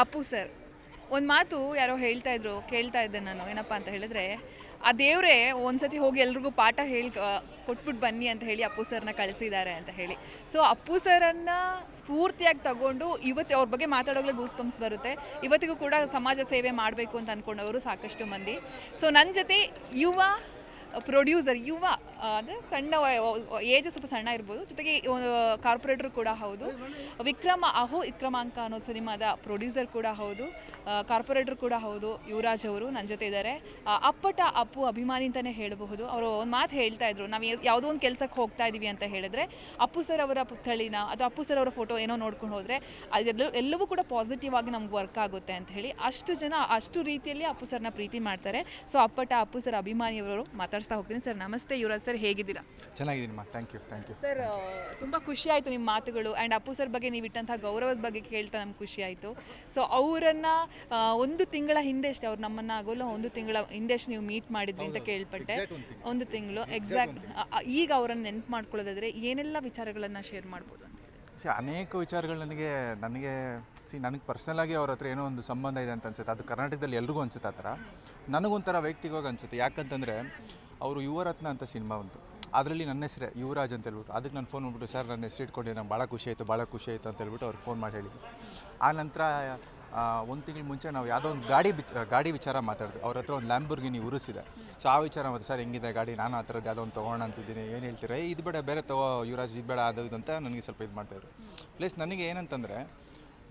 Appu sir, ಒಂದು ಮಾತು ಯಾರೋ ಹೇಳ್ತಾ ಇದ್ರು, ಕೇಳ್ತಾ ಇದ್ದೆ ನಾನು, ಏನಪ್ಪ ಅಂತ ಹೇಳಿದ್ರೆ, ಆ ದೇವರೇ ಒಂದ್ಸತಿ ಹೋಗಿ ಎಲ್ರಿಗೂ ಪಾಠ ಹೇಳಿ ಕೊಟ್ಬಿಟ್ಟು ಬನ್ನಿ ಅಂತ ಹೇಳಿ ಅಪ್ಪು ಸರ್ನ ಕಳಿಸಿದ್ದಾರೆ ಅಂತ ಹೇಳಿ. ಸೊ ಅಪ್ಪು ಸರನ್ನು ಸ್ಫೂರ್ತಿಯಾಗಿ ತಗೊಂಡು ಇವತ್ತು ಅವ್ರ ಬಗ್ಗೆ ಮಾತಾಡೋಗ್ಲೇ ಗೂಸ್ ಪಂಪ್ಸ್ ಬರುತ್ತೆ. ಇವತ್ತಿಗೂ ಕೂಡ ಸಮಾಜ ಸೇವೆ ಮಾಡಬೇಕು ಅಂತ ಅಂದ್ಕೊಂಡವರು ಸಾಕಷ್ಟು ಮಂದಿ. ಸೊ ನನ್ನ ಜೊತೆ ಯುವ ಪ್ರೊಡ್ಯೂಸರ್ ಯುವ ಅಂದರೆ ಸಣ್ಣ ಏಜ್ ಸ್ವಲ್ಪ ಸಣ್ಣ ಇರ್ಬೋದು. ಜೊತೆಗೆ ಕಾರ್ಪೊರೇಟರ್ ಕೂಡ ಹೌದು. ವಿಕ್ರಮ, ಅಹೋ ವಿಕ್ರಮಾಂಕ ಅನ್ನೋ ಸಿನಿಮಾದ ಪ್ರೊಡ್ಯೂಸರ್ ಕೂಡ ಹೌದು. ಕಾರ್ಪೊರೇಟರ್ ಕೂಡ ಹೌದು. ಯುವರಾಜ್ ಅವರು ನನ್ನ ಜೊತೆ ಇದ್ದಾರೆ ಅಪ್ಪಟ ಅಪ್ಪು ಅಭಿಮಾನಿ ಅಂತಲೇ ಹೇಳಬಹುದು. ಅವರು ಒಂದು ಮಾತು ಹೇಳ್ತಾ ಇದ್ರು. ನಾವು ಯಾವುದೋ ಒಂದು ಕೆಲಸಕ್ಕೆ ಹೋಗ್ತಾ ಇದ್ದೀವಿ ಅಂತ ಹೇಳಿದ್ರೆ, ಅಪ್ಪು ಸರ್ ಅವರ ಪುತ್ಥಳಿನ ಅಥವಾ ಅಪ್ಪು ಸರ್ ಅವರ ಫೋಟೋ ಏನೋ ನೋಡ್ಕೊಂಡು ಹೋದರೆ ಅದೆಲ್ಲ ಎಲ್ಲವೂ ಕೂಡ ಪಾಸಿಟಿವ್ ಆಗಿ ನಮ್ಗೆ ವರ್ಕ್ ಆಗುತ್ತೆ ಅಂತ ಹೇಳಿ ಅಷ್ಟು ಜನ ಅಷ್ಟು ರೀತಿಯಲ್ಲಿ ಅಪ್ಪು ಸರ್ನ ಪ್ರೀತಿ ಮಾಡ್ತಾರೆ. ಸೊ ಅಪ್ಪಟ ಅಪ್ಪು ಸರ್ ಅಭಿಮಾನಿಯವರು ಮಾತಾಡಿಸ್ತಾ ಹೋಗ್ತೀನಿ. ಸರ್ ನಮಸ್ತೆ ಯುವರಾಜ್ ಸರ್ ಹೇಗಿದ್ದೀರಾ? ಚೆನ್ನಾಗಿದ್ದೀನಮ್ಮ thank you thank you sir ತುಂಬ ಖುಷಿ ಆಯಿತು ನಿಮ್ಮ ಮಾತುಗಳು. ಆ್ಯಂಡ್ ಅಪ್ಪು ಸರ್ ಬಗ್ಗೆ ನೀವು ಇಟ್ಟಂತಹ ಗೌರವದ ಬಗ್ಗೆ ಕೇಳ್ತಾ ನಮ್ಗೆ ಖುಷಿ ಆಯಿತು. ಸೊ ಅವರನ್ನು ಒಂದು ತಿಂಗಳ ಹಿಂದೆ ಅಷ್ಟೇ ಅವ್ರು ನಮ್ಮನ್ನು ಆಗೋಲ್ಲ ಒಂದು ತಿಂಗಳ ಹಿಂದೆ ಅಷ್ಟೇ ನೀವು ಮೀಟ್ ಮಾಡಿದ್ರಿ ಅಂತ ಕೇಳ್ಪಟ್ಟೆ. ಒಂದು ತಿಂಗಳು. ಎಕ್ಸಾಕ್ಟ್ ಈಗ ಅವರನ್ನು ನೆನಪು ಮಾಡ್ಕೊಳ್ಳೋದಾದರೆ ಏನೆಲ್ಲ ವಿಚಾರಗಳನ್ನು ಶೇರ್ ಮಾಡ್ಬೋದು ಅಂತ ಸಿ ಅನೇಕ ವಿಚಾರಗಳು ನನಗೆ ನನಗೆ ಸಿ ನನಗೆ ಪರ್ಸ್ನಲಾಗಿ ಅವ್ರ ಹತ್ರ ಏನೋ ಒಂದು ಸಂಬಂಧ ಇದೆ ಅಂತ ಅನ್ಸುತ್ತೆ. ಅದು ಕರ್ನಾಟಕದಲ್ಲಿ ಎಲ್ರಿಗೂ ಅನ್ಸುತ್ತೆ ಆ ಥರ. ನನಗೊಂಥರ ವೈಯಕ್ತಿಕವಾಗಿ ಅನ್ಸುತ್ತೆ. ಯಾಕಂತಂದರೆ ಅವರು ಯುವರತ್ನ ಅಂತ ಸಿನಿಮಾ ಬಂತು ಅದರಲ್ಲಿ ನನ್ನ ಹೆಸರೇ ಯುವರಾಜ್ ಅಂತ ಹೇಳ್ಬಿಟ್ಟು, ಅದಕ್ಕೆ ನಾನು ಫೋನ್ ಮಾಡ್ಬಿಟ್ಟು, ಸರ್, ನನ್ನ ಹೆಸರು ಇಟ್ಕೊಂಡು, ನಂಗೆ ಭಾಳ ಖುಷಿ ಆಯಿತು, ಭಾಳ ಖುಷಿ ಆಯಿತು ಅಂತ ಹೇಳ್ಬಿಟ್ಟು ಅವ್ರಿಗೆ ಫೋನ್ ಮಾಡಿ ಹೇಳಿದ್ದೆ. ಆ ನಂತರ ಒಂದು ತಿಂಗಳು ಮುಂಚೆ ನಾವು ಯಾವುದೋ ಒಂದು ಗಾಡಿ ಬಿಚ್ ಗಾಡಿ ವಿಚಾರ ಮಾತಾಡಿದ್ವಿ ಅವ್ರ ಹತ್ರ ಒಂದು ಲ್ಯಾಂಬರ್ಗಿನಿ ಉರಿಸಿದೆ. ಸೊ ಆ ವಿಚಾರ ಮತ್ತೆ ಸರ್, ಹೆಂಗಿದೆ ಗಾಡಿ? ನಾನು ಆ ಥರದ್ದು ಯಾವುದೋ ಒಂದು ತೊಗೊಂಡು ಅಂತಿದ್ದೀನಿ, ಏನು ಹೇಳ್ತೀರಾ? ಇದು ಬೇಡ, ಬೇರೆ ತಗೋ, ಯುವರಾಜ್, ಇದು ಬೇಡ, ಅದು, ಇದು ಅಂತ ನನಗೆ ಸ್ವಲ್ಪ ಇದು ಮಾಡ್ತಾಯಿದ್ರು ಪ್ಲಸ್ ನನಗೆ ಏನಂತಂದರೆ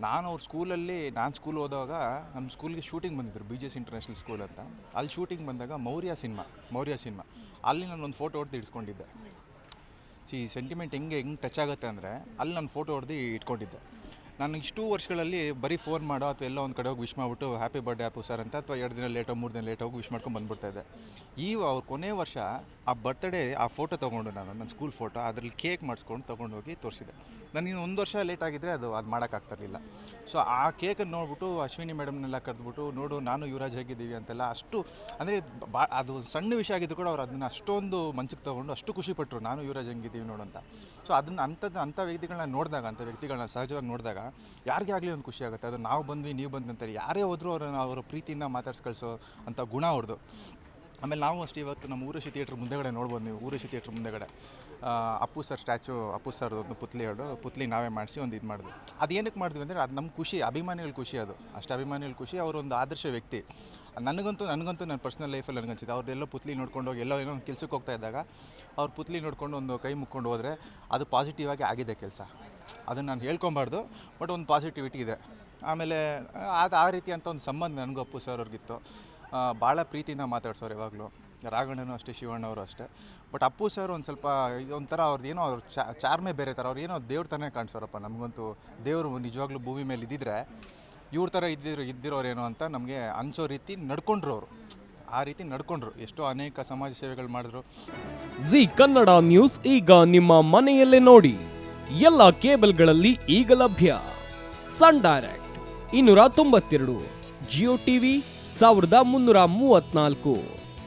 ನಾನು ಅವ್ರ ಸ್ಕೂಲಲ್ಲಿ, ನಾನು ಸ್ಕೂಲ್ ಹೋದಾಗ ನಮ್ಮ ಸ್ಕೂಲ್ಗೆ ಶೂಟಿಂಗ್ ಬಂದಿದ್ದರು B G S international school ಅಂತ. ಅಲ್ಲಿ ಶೂಟಿಂಗ್ ಬಂದಾಗ ಮೌರ್ಯ ಸಿನಿಮಾ ಮೌರ್ಯ ಸಿನಿಮಾ. ಅಲ್ಲಿ ನಾನು ಒಂದು ಫೋಟೋ ಹೊಡೆದು ಇಡ್ಸ್ಕೊಂಡಿದ್ದೆ. ಸಿ ಸೆಂಟಿಮೆಂಟ್ ಹೆಂಗೆ ಹೆಂಗೆ ಟಚ್ ಆಗುತ್ತೆ ಅಂದರೆ, ಅಲ್ಲಿ ನಾನು ಫೋಟೋ ಹೊಡೆದು ಇಟ್ಕೊಂಡಿದ್ದೆ. ನಾನು ಇಷ್ಟು ವರ್ಷಗಳಲ್ಲಿ ಬರೀ ಫೋನ್ ಮಾಡೋ ಅಥವಾ ಎಲ್ಲೋ ಒಂದು ಕಡೆ ಹೋಗಿ ವಿಶ್ ಮಾಡಿಬಿಟ್ಟು ಹ್ಯಾಪಿ ಬರ್ಡೇ ಆಪು ಸರ್ ಅಂತ ಅಥವಾ ಎರಡು ದಿನ ಲೇಟೋ ಮೂರು ದಿನ ಲೇಟ್ ಹೋಗಿ ವಿಶ್ ಮಾಡ್ಕೊಂಡು ಬಂದ್ಬಿಡ್ತಾ ಈ ಅವ್ರ ಕೊನೆ ವರ್ಷ ಆ ಬರ್ತ್ಡೇ ಆ ಫೋಟೋ ತೊಗೊಂಡು ನಾನು, ನನ್ನ ಸ್ಕೂಲ್ ಫೋಟೋ ಅದರಲ್ಲಿ ಕೇಕ್ ಮಾಡಿಸ್ಕೊಂಡು ತೊಗೊಂಡು ಹೋಗಿ ತೋರಿಸಿದೆ ನಾನು ಇನ್ನು ಒಂದು ವರ್ಷ ಲೇಟ್ ಆಗಿದ್ದರೆ ಅದು ಅದು ಮಾಡೋಕ್ಕಾಗ್ತಿರಲಿಲ್ಲ ಸೊ ಆ ಕೇಕನ್ನು ನೋಡ್ಬಿಟ್ಟು, ಅಶ್ವಿನಿ ಮೇಡಮ್ನೆಲ್ಲ ಕರೆದ್ಬಿಟ್ಟು, ನೋಡು ನಾನು ಯುವರಾಜ್ ಹೇಗಿದ್ದೀವಿ ಅಂತೆಲ್ಲ ಅಷ್ಟು, ಅಂದರೆ ಬಾ, ಅದು ಸಣ್ಣ ವಿಷಯ ಆಗಿದ್ದು ಕೂಡ ಅವ್ರು ಅದನ್ನು ಅಷ್ಟೊಂದು ಮನ್ಸಿಗೆ ತೊಗೊಂಡು ಅಷ್ಟು ಖುಷಿಪಟ್ಟರು ನಾನು ಯುವರಾಜ್ ಹೆಂಗಿದ್ದೀವಿ ನೋಡು ಅಂತ. ಸೊ ಅದನ್ನು ಅಂಥದ್ದು ಅಂಥ ವ್ಯಕ್ತಿಗಳನ್ನ ನೋಡಿದಾಗ, ಅಂಥ ವ್ಯಕ್ತಿಗಳನ್ನ ಸಹಜವಾಗಿ ನೋಡಿದಾಗ ಯಾರಿಗೇ ಆಗಲಿ ಒಂದು ಖುಷಿ ಆಗುತ್ತೆ? ಅದು ನಾವು ಬಂದ್ವಿ, ನೀವು ಬಂದ್ವಿ ಅಂತಾರೆ. ಯಾರೇ ಹೋದರೂ ಅವರ ಅವರ ಪ್ರೀತಿಯಿಂದ ಮಾತಾಡ್ಸಿ ಕಳಿಸೋ ಅಂಥ ಗುಣ ಅವ್ರದ್ದು ಆಮೇಲೆ ನಾವು ಅಷ್ಟೇ ಇವತ್ತು ನಮ್ಮ ಊರಶಿ ಥಿಯೇಟ್ರ್ ಮುಂದೆಗಡೆ ನೋಡ್ಬೋದು ನೀವು ಊರಶಿ ಥಿಯೇಟ್ರ್ ಮುಂದೆಗಡೆ. ಅಪ್ಪು ಸರ್ ಸ್ಟ್ಯಾಚು, ಅಪ್ಪು ಸರ್ದು ಒಂದು ಪುತ್ಲಿ ಹೇಳು ಪುತ್ಲಿ ನಾವೇ ಮಾಡಿಸಿ ಒಂದು ಇದು ಮಾಡಿದ್ವಿ. ಅದು ಏನಕ್ಕೆ ಮಾಡಿದ್ವಿ ಅಂದರೆ ಅದು ನಮ್ಮ ಖುಷಿ, ಅಭಿಮಾನಿಗಳ ಖುಷಿ ಅದು. ಅಷ್ಟು ಅಭಿಮಾನಿಗಳ ಖುಷಿ, ಅವರು ಒಂದು ಆದರ್ಶ ವ್ಯಕ್ತಿ. ನನಗಂತೂ ನನಗಂತೂ ನನ್ನ ಪರ್ಸ್ನಲ್ ಲೈಫಲ್ಲಿ ನನಗನ್ಸಿದೆ. ಅವ್ರದ್ದೆಲ್ಲೋ ಪುತ್ಲಿ ನೋಡ್ಕೊಂಡು ಹೋಗಿ, ಎಲ್ಲೋ ಏನೋ ಕೆಲ್ಸಕ್ಕೆ ಹೋಗ್ತಾ ಇದ್ದಾಗ ಅವ್ರ ಪುತ್ಲಿ ನೋಡ್ಕೊಂಡು ಒಂದು ಕೈ ಮುಕ್ಕೊಂಡು ಹೋದರೆ ಅದು ಪಾಸಿಟಿವ್ ಆಗಿ ಆಗಿದೆ ಕೆಲಸ. ಅದನ್ನು ನಾನು ಹೇಳ್ಕೊಬಾರ್ದು ಬಟ್ ಒಂದು ಪಾಸಿಟಿವಿಟಿ ಇದೆ. ಆಮೇಲೆ, ಅದು ಆ ರೀತಿ ಅಂತ ಒಂದು ಸಂಬಂಧ ನನಗೂ ಅಪ್ಪು ಸರ್ ಅವ್ರಿಗಿತ್ತು. ಭಾಳ ಪ್ರೀತಿಯಿಂದ ಮಾತಾಡ್ಸೋರು ಯಾವಾಗಲೂ. ರಾಘಣ್ಣನೂ ಅಷ್ಟೇ, ಶಿವಣ್ಣವರು ಅಷ್ಟೇ. ಬಟ್ ಅಪ್ಪು ಸರ್ ಒಂದು ಸ್ವಲ್ಪ ಒಂಥರ ಅವ್ರದ್ದು ಏನೋ ಅವ್ರ ಚಾರ್ಮೆ ಬೇರೆ ಥರ ಅವ್ರು ಏನೋ ದೇವ್ರ ಥರನೇ ಕಾಣಿಸೋರಪ್ಪ. ನಮಗಂತೂ ದೇವರು ನಿಜವಾಗ್ಲೂ ಭೂಮಿ ಮೇಲೆ ಇದ್ದಿದ್ರೆ ಇವ್ರ ಥರ ಇದ್ದಿರೋ ಇದ್ದಿರೋರೇನೋ ಅಂತ ನಮಗೆ ಅನಿಸೋ ರೀತಿ ನಡ್ಕೊಂಡ್ರು ಅವರು. ಆ ರೀತಿ ನಡ್ಕೊಂಡ್ರು. ಎಷ್ಟೋ ಅನೇಕ ಸಮಾಜ ಸೇವೆಗಳು ಮಾಡಿದ್ರು. ಜಿ ಕನ್ನಡ ನ್ಯೂಸ್ ಈಗ ನಿಮ್ಮ ಮನೆಯಲ್ಲೇ ನೋಡಿ. ಎಲ್ಲ ಕೇಬಲ್ಗಳಲ್ಲಿ ಈಗ ಲಭ್ಯ. ಸನ್ ಡೈರೆಕ್ಟ್, ಇನ್ನೂರ ತೊಂಬತ್ತೆರಡು, ಜಿಯೋ ಟಿವಿ, ಸಾವಿರದ ಮುನ್ನೂರ ಮೂವತ್ನಾಲ್ಕು